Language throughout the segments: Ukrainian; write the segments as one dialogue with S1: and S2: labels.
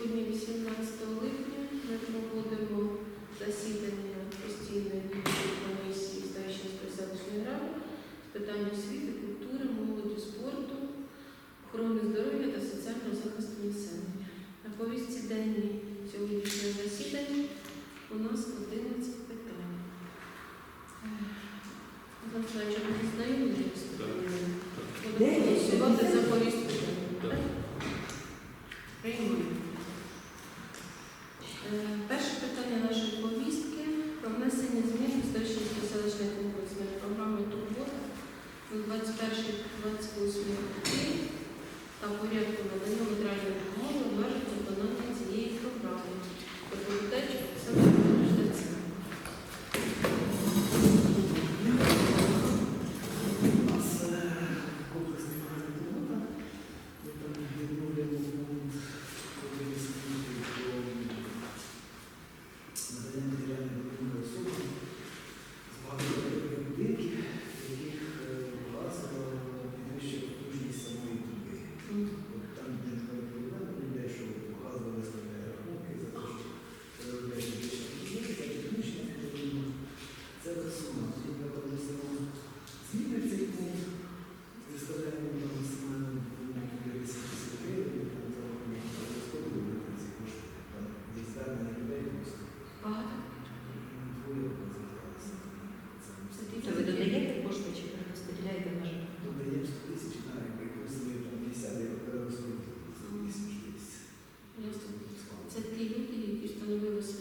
S1: Сьогодні 18 липня ми проводимо засідання постійної комісії з селищної ради з питань.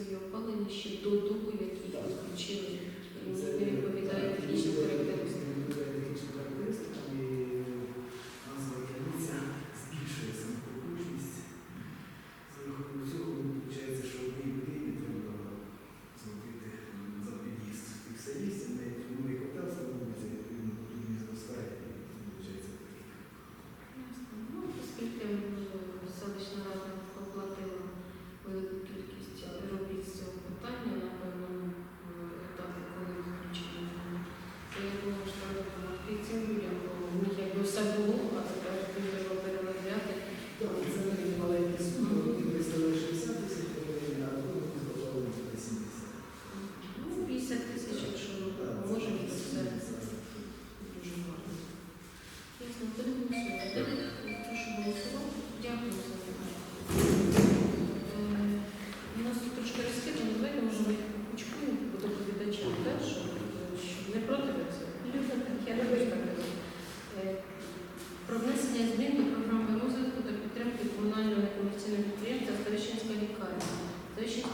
S1: свої опалення ще до дому,
S2: які
S1: включили. і цим людям.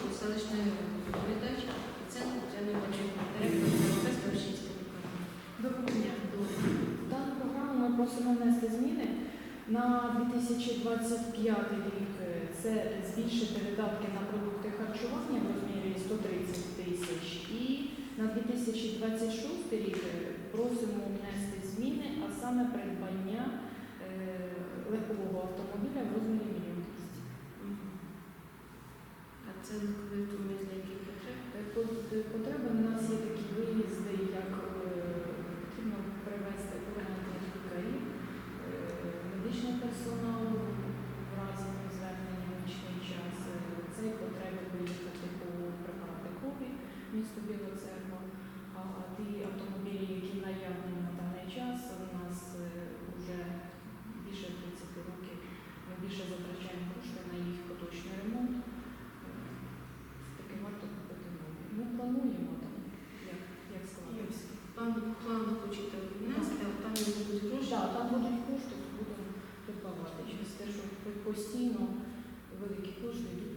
S1: Київської селищної ради. Доповідач Центр Тетяна Бачук, директор
S3: Європейської Російської лікарні. Дану програму ми просимо внести зміни на 2025 рік. Це збільшити видатки на продукти харчування в розмірі 130 тисяч. І на 2026 рік просимо внести зміни, а саме придбання е, легкового автомобіля в розмірі
S1: це
S3: на клавіатурі постійно великі кошти йдуть.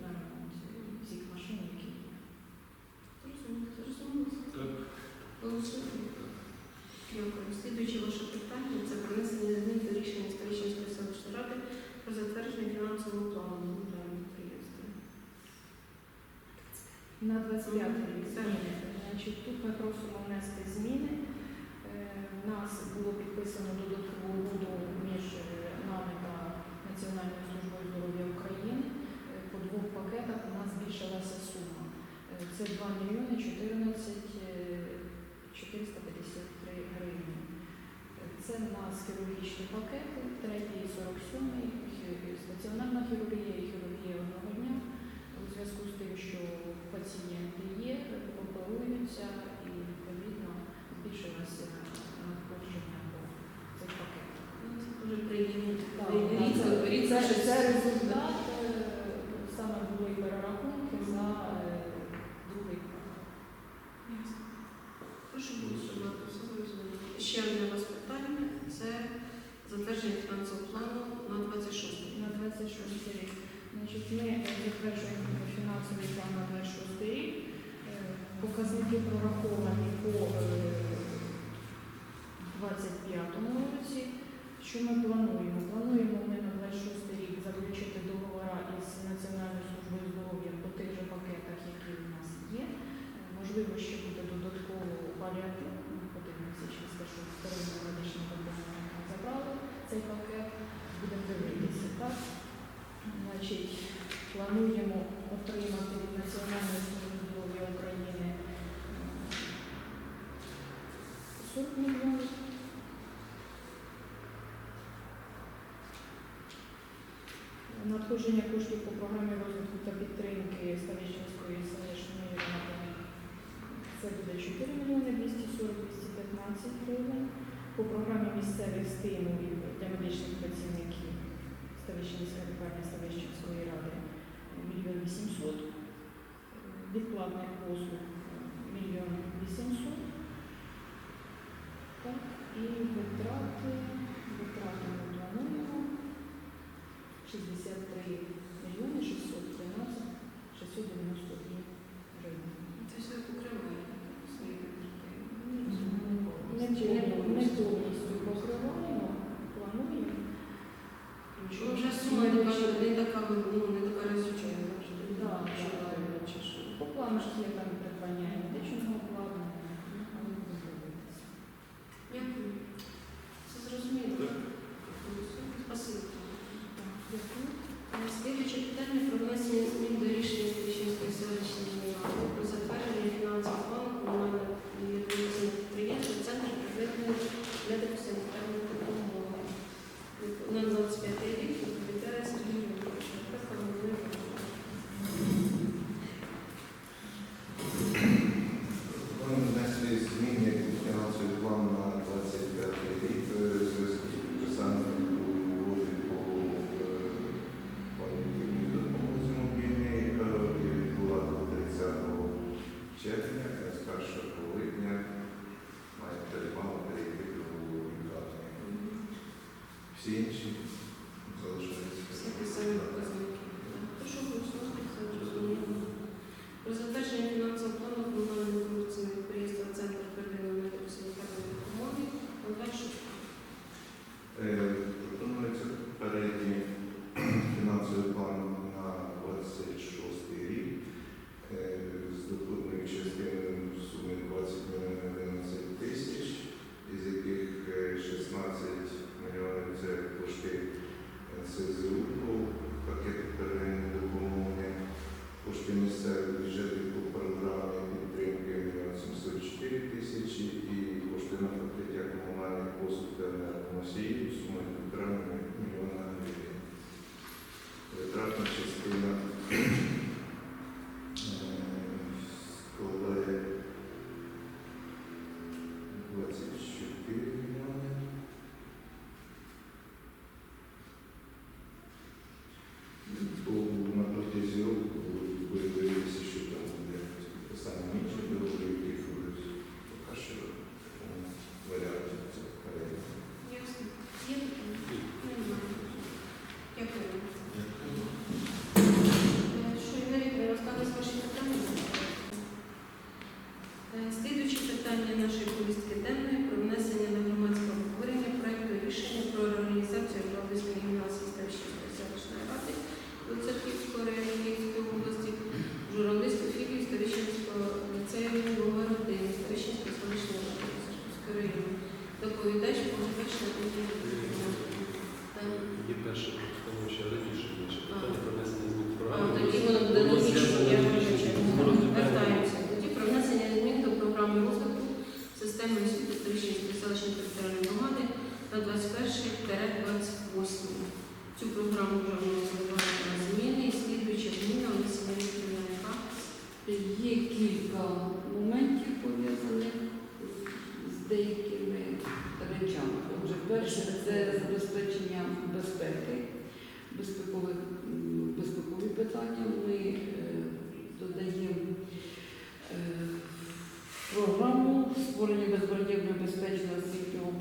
S3: надходження коштів по програмі розвитку та підтримки Ставичинської селищної ради. Це буде 4 мільйони 240 215 гривень. По програмі місцевих стимулів для медичних працівників Ставищенська лікарня Ставищенської ради 1 мільйон 800, відплатних послуг 1 млн 800 так, і витрати.
S1: Sim, sim.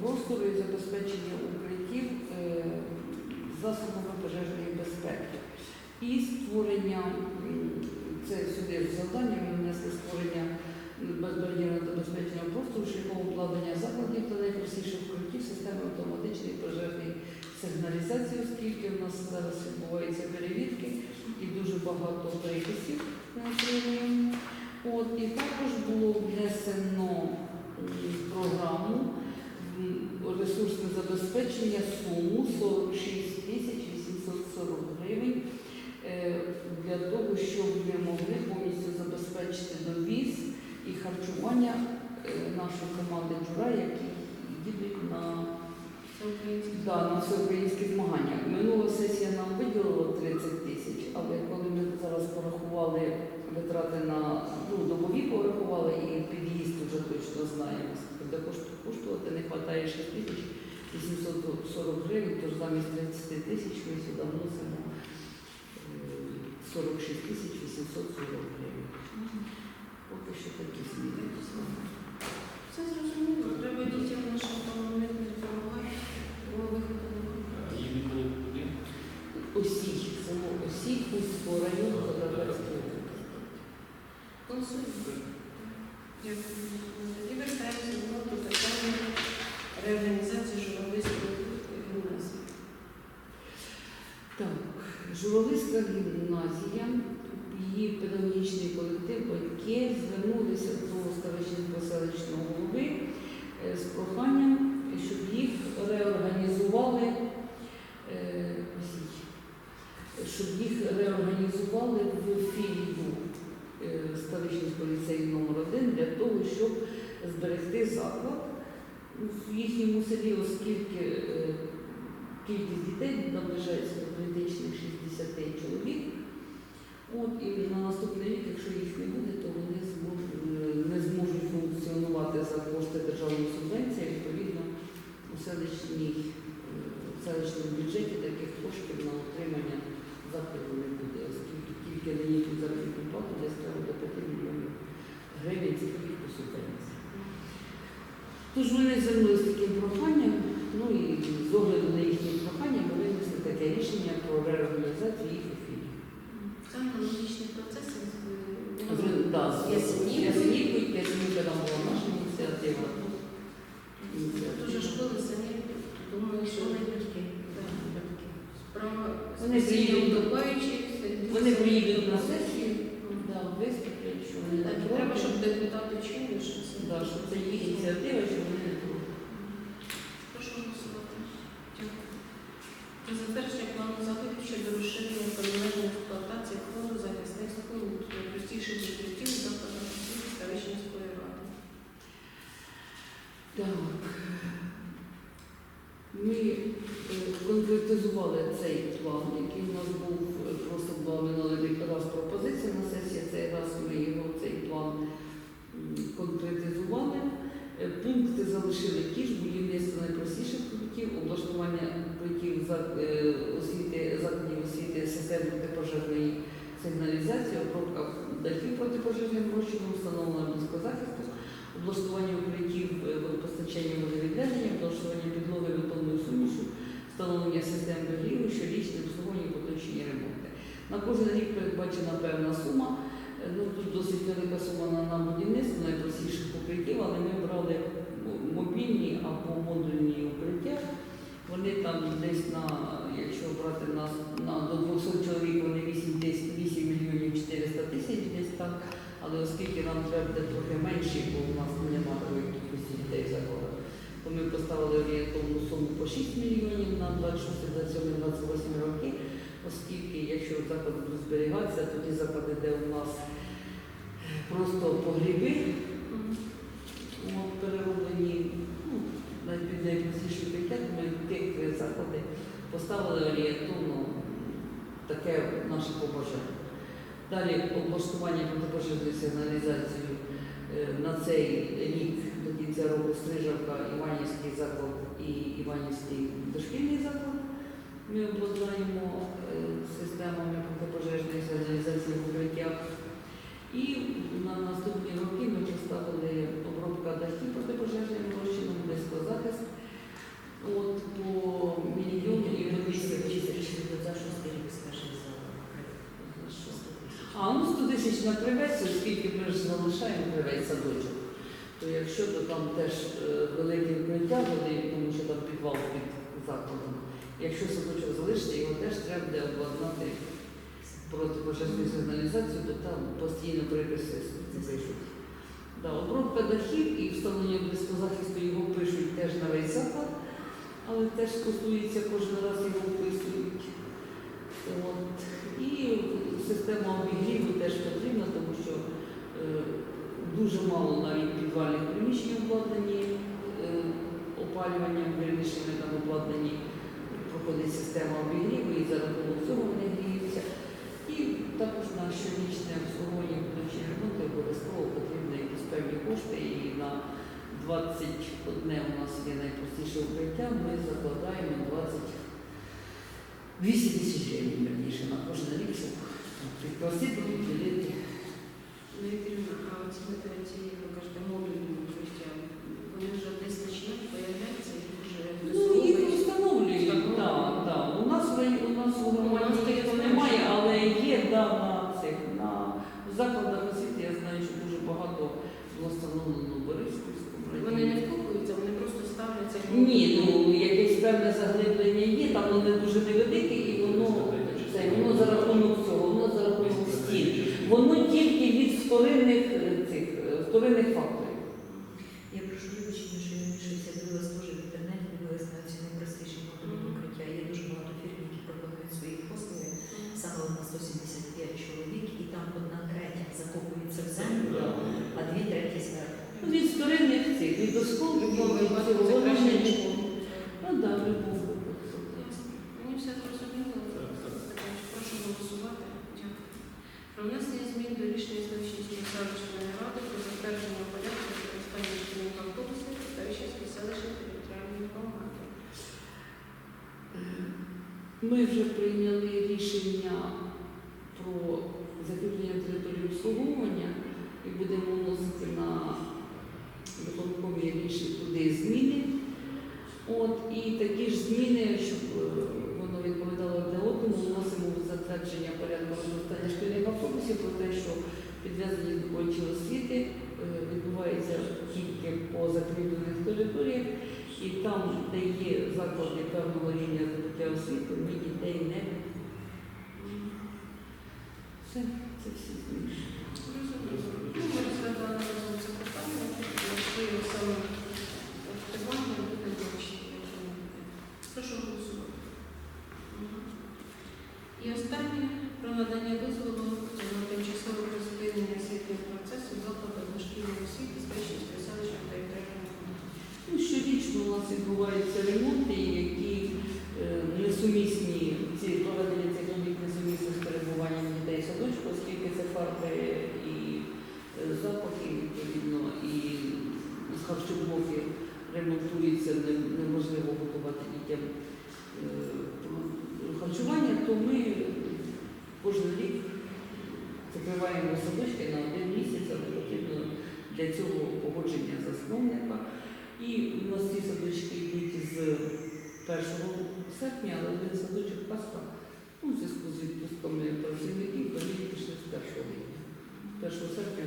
S4: Простору і забезпечення укриттів е, засобами пожежної безпеки. І створення, це сюди завдання, ми внесли створення безбар'єрного забезпечення простору шляхом обладнання закладів та найпростіших укриттів системи автоматичної пожежної сигналізації, оскільки в нас зараз відбуваються перевірки і дуже багато приписів на. От, і також було внесено програму ресурсне забезпечення суму 46 тисяч 840 гривень е, для того, щоб ми могли повністю забезпечити довіз і харчування е, нашої команди Джура, які їдуть на. Да, на всеукраїнські змагання. Минула сесія нам виділила 30 тисяч, але коли ми зараз порахували витрати на ну, добові порахували і точно знаємо, скільки буде коштувати, не вистачає 6 тисяч 840 гривень, тож замість 30 тисяч ми сюди вносимо е, 46 тисяч 840 гривень. Поки що такі зміни дословно.
S1: Все зрозуміло. Треба дітям нашим допомагати. Бо
S5: їдуть?
S4: Осій, село Осій, району,
S1: Дякую.
S4: Журналістська гімназія, її педагогічний колектив батьки звернулися до Ставичинського селищного голови е, з проханням, щоб їх реорганізували, е, щоб їх реорганізували в філію е, Ставичинського ліцею номер 1 для того, щоб зберегти заклад. В їхньому селі, оскільки кількість дітей наближається до критичних 60 чоловік. От, і на наступний рік, якщо їх не буде, то вони зможуть, е, не зможуть функціонувати за кошти державної субвенції. Відповідно, у селищній, е, в селищному бюджеті таких коштів на утримання закладу не буде, оскільки тільки на їхню заробітну плату десь треба до 5 мільйонів гривень тільки по субвенції. Тож вони звернулися таким проханням, ну і з огляду на їхні прохання ми винесли таке рішення про реорганізацію їх ефірів.
S1: Це аналогічний процес.
S4: З- да, з-
S1: Ясенівкою.
S4: Ясенівкою, Ясенівка там була наша ініціатива. тут ініціатива.
S1: Дуже школи самі думаю, що
S6: Вони батьки.
S1: Так.
S4: Батьки.
S1: справа
S4: Вони
S1: з
S4: приїдуть.
S1: вдупаючих.
S4: Вони приїдуть на сесію, да, виступлять, що вони
S1: Так,
S4: не
S1: і треба,
S4: проти.
S1: щоб депутати чули, що це.
S4: Да, що це їх ініціатива, що вони не проти.
S1: Прошу голосувати. Дякую. Про затвердження плану заходів щодо розширення комунальної експлуатації фонду захисних споруд для простіших укриттів закладах освіти Ставищенської ради.
S4: Так. Ми е, конкретизували цей план, який у нас був е, просто була минулий рік раз пропозиція на сесії, цей раз ми його цей план м, конкретизували. Е, Пункти залишили ті ж, будівництво найпростіших укриттів, облаштування укриттів за- е, освіти, закладів освіти системи протипожежної сигналізації, обробка дахів протипожежним розчином, встановлення близькозахисту, облаштування укриттів е, водопостачання водовідведення, облаштування підлоги бетонною сумішу, встановлення систем догріву, щорічне обслуговування поточні ремонти. На кожен рік передбачена певна сума. Е, Ну, тут досить велика сума на, на будівництво найпростіших укриттів, але ми брали мобільні або модульні укриття. Вони там десь на, якщо брати на, на до 200 чоловік, вони 8, десь 8 мільйонів 400 тисяч десь так. Але оскільки нам треба буде трохи менше, бо у нас немає такої кількості дітей в закладах, то ми поставили орієнтовну суму по 6 мільйонів на 26, 27, 28 роки, оскільки якщо заклад буде зберігатися, тоді заклади, де у нас просто погріби, перероблені, ну, навіть під найпростіші укриття, ми тих три заклади поставили орієнтовно таке наше побажання. Далі облаштування протипожежної сигналізації е, на цей рік до кінця року Стрижавка, Іванівський заклад і Іванівський дошкільний заклад. Ми обладнаємо е, системами протипожежної сигналізації в укриттях. І на наступні роки ми поставили обробка дахів протипожежним розчином, близькозахист, От по мільйону і вони
S6: За шостий рік скажи за
S4: За що? А, ну 100 тисяч на привець, оскільки ми ж залишаємо привець садочок. То якщо то там теж е, велике укриття води, тому що там підвал під закладом. Якщо садочок залишиться, його теж треба буде обладнати протипожежну сигналізацію, бо там постійно приписи пишуть. Да, обробка дахів і встановлення близькозахисту його пишуть теж на весь заклад, але теж стосується кожен раз його вписують. От. І система обігріву теж потрібна, тому що е, дуже мало навіть підвальних приміщень обладнані е, опалюванням, вірніше там обладнані, проходить система обігріву і за рахунок цього вони гріються. І також на щорічне обслуговування будучи ремонту обов'язково потрібно якісь певні кошти. І на 21 у нас є найпростіше укриття, ми закладаємо 20 200 тисяч гривень, верніше, на кожен рік, щоб підпросити, відділити.
S1: Ну, ці, ви кажете, укриття, вони вже десь почнуть появлятися, їх вже
S4: Ну, їх
S1: висовують.
S4: встановлюють,
S1: Встановлюють.
S4: так, так. У нас в рай- у нас
S1: У
S4: громаді
S1: таке
S4: немає, але є да, на цих на закладах освіти. Я знаю, що дуже багато було встановлено в Бориспільському
S1: Вони не
S4: районі.
S1: вкопуються, вони просто ставляться.
S4: Ні, ну якесь певне заглиблення є, там воно дуже невелике, і воно це воно за рахунок цього, воно за рахунок стін. Воно тільки від вторинних е, цих е, вторинних факторів.
S6: Я прошу вибачення, що я мішуся, дивилась теж в інтернеті, дивилась на ці найпростіші модульні укриття. Є дуже багато фірм, які пропонують свої послуги. Саме одна 175 чоловік, і там одна третя закопується в землю, а дві треті зверху.
S4: Ну, Від вторинних цих, від осколків,
S1: Любові,
S4: від цього,
S1: це
S4: воно
S1: краще,
S4: не-
S1: ніж
S4: Ну так, в любому випадку.
S1: Мені все зрозуміло. Прошу голосувати. Дякую. Про внесення змін до рішення Селищенської селищної ради про затвердження порядку використання шкільних автобусів та Вищенської селищної територіальної громади.
S4: Ми вже прийняли рішення про закріплення території обслуговування і будемо вносити на виконкові рішення туди зміни. От, і такі ж зміни, щоб е, воно відповідало одне одному, вносимо затвердження порядку використання шкільних автобусів про те, що підв'язані до коледжів освіти е, відбувається тільки по закріплених територіях. І там, де є заклади певного рівня здобуття освіти, ми дітей не все, це всі зміни.
S1: Зрозуміло. Ну, Ми розглядали разом це питання, можливо, саме активування буде бачити. Прошу голосувати. Мгм. І останнє про надання дозволу на тимчасове призупинення освітнього процесу закладу дошкільної освіти з Печінської селищної територіальної громади.
S4: Ну, щорічно у нас відбуваються ремонти, які е, несумісні, ці проведення цих робіт несумісні з перебуванням дітей в садочку, оскільки це фарби і е, запахи, відповідно, і харчоблоки ремонтуються, не- неможливо готувати дітям е, харчування, то ми кожен рік закриваємо садочки на один місяць, але потрібно для цього погодження засновника. І у нас ці садочки йдуть з 1 серпня, але один садочок Пасха, ну, в зв'язку з відпустками працівників, вони пішли з 1 липня. 1 серпня